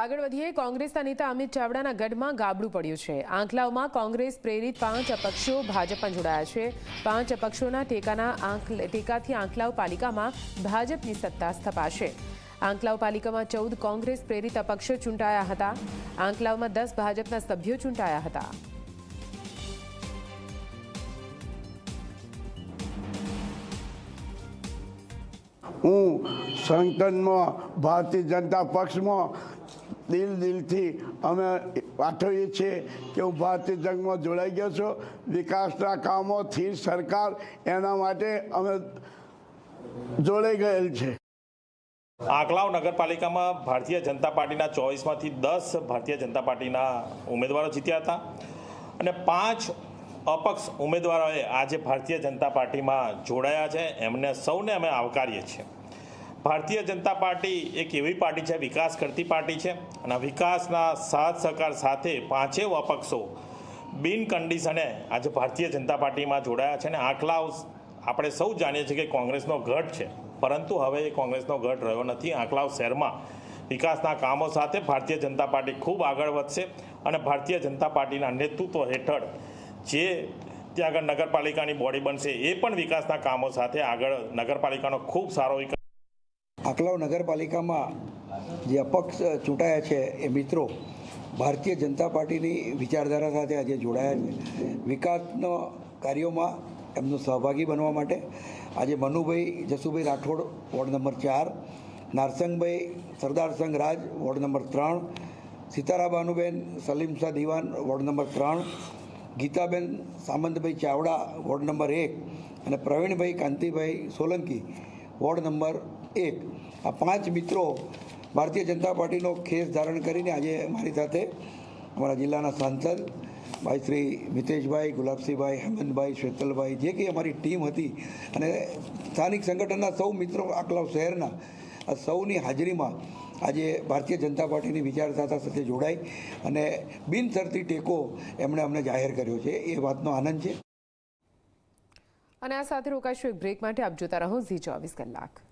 આગળ વધીએ, કોંગ્રેસના નેતા અમિત ચાવડાના ગઢમાં ગાબડું પડ્યું છે. આંકલાવમાં કોંગ્રેસ પ્રેરિત પાંચ અપક્ષો ભાજપમાં જોડાયા છે. પાંચ અપક્ષોના ટેકાના ટેકાથી આંકલાવ પાલિકામાં ભાજપની સત્તા સ્થપાશે. આંકલાવ પાલિકામાં ચૌદ કોંગ્રેસ પ્રેરિત અપક્ષો ચૂંટાયા હતા. આંકલાવમાં દસ ભાજપના સભ્યો ચૂંટાયા હતા. હું સંગઠનમાં ભારતીય જનતા પક્ષમાં દિલ દિલથી અમે પાઠવીએ છીએ કે હું ભારતીય જંગમાં જોડાઈ ગયો છું. વિકાસના કામોથી સરકાર એના માટે અમે જોડાઈ ગયેલ છે. આંકલાવ નગરપાલિકામાં ભારતીય જનતા પાર્ટીના ચોવીસમાંથી દસ ભારતીય જનતા પાર્ટીના ઉમેદવારો જીત્યા હતા અને પાંચ અપક્ષ ઉમેદવારોએ આજે ભારતીય જનતા પાર્ટીમાં જોડાયા છે. એમને સૌને અમે આવકારીએ છીએ. ભારતીય જનતા પાર્ટી એક એવી પાર્ટી છે, વિકાસ કરતી પાર્ટી છે. અને વિકાસના સાથ સહકાર સાથે પાંચેય અપક્ષો બિન કન્ડિશને આજે ભારતીય જનતા પાર્ટીમાં જોડાયા છે અને આંકલાવ આપણે સૌ જાણીએ છીએ કે કોંગ્રેસનો ગઢ છે. પરંતુ હવે એ કોંગ્રેસનો ગઢ રહ્યો નથી. આંકલાવ શહેરમાં વિકાસના કામો સાથે ભારતીય જનતા પાર્ટી ખૂબ આગળ વધશે અને ભારતીય જનતા પાર્ટીના નેતૃત્વ હેઠળ જે ત્યાં આગળ નગરપાલિકાની બોડી બનશે એ પણ વિકાસના કામો સાથે આગળ નગરપાલિકાનો ખૂબ સારો વિકાસ આંકલાવ નગરપાલિકામાં જે અપક્ષ ચૂંટાયા છે એ મિત્રો ભારતીય જનતા પાર્ટીની વિચારધારા સાથે આજે જોડાયા છે. વિકાસના કાર્યોમાં એમનો સહભાગી બનવા માટે આજે મનુભાઈ જસુભાઈ રાઠોડ વોર્ડ નંબર ચાર, નારસંગભાઈ સરદાર સંઘ રાજ વોર્ડ નંબર ત્રણ સીતારાબાનુબેન સલીમ શાહ દિવાન વોર્ડ નંબર ત્રણ, ગીતાબેન સામંતભાઈ ચાવડા વોર્ડ નંબર એક અને પ્રવીણભાઈ કાંતિભાઈ સોલંકી વોર્ડ નંબર એક. આ પાંચ મિત્રો ભારતીય જનતા પાર્ટીનો ખેસ ધારણ કરીને આજે મારી સાથે અમારા જિલ્લાના સાંસદ ભાઈ શ્રી મિતેશભાઈ, ગુલાબસિંહભાઈ, હેમંતભાઈ, શ્વેતલભાઈ જે કંઈ અમારી ટીમ હતી અને સ્થાનિક સંગઠનના સૌ મિત્રો આકલાવ શહેરના આ સૌની હાજરીમાં આજે ભારતીય જનતા પાર્ટીની વિચારધારા સાથે જોડાઈ અને બિનશરતી ટેકો એમણે અમને જાહેર કર્યો છે. એ વાતનો આનંદ છે. અને આ સાથે રોકાશું એક બ્રેક માટે. આપ જોતા રહો ઝી ચોવીસ કલાક.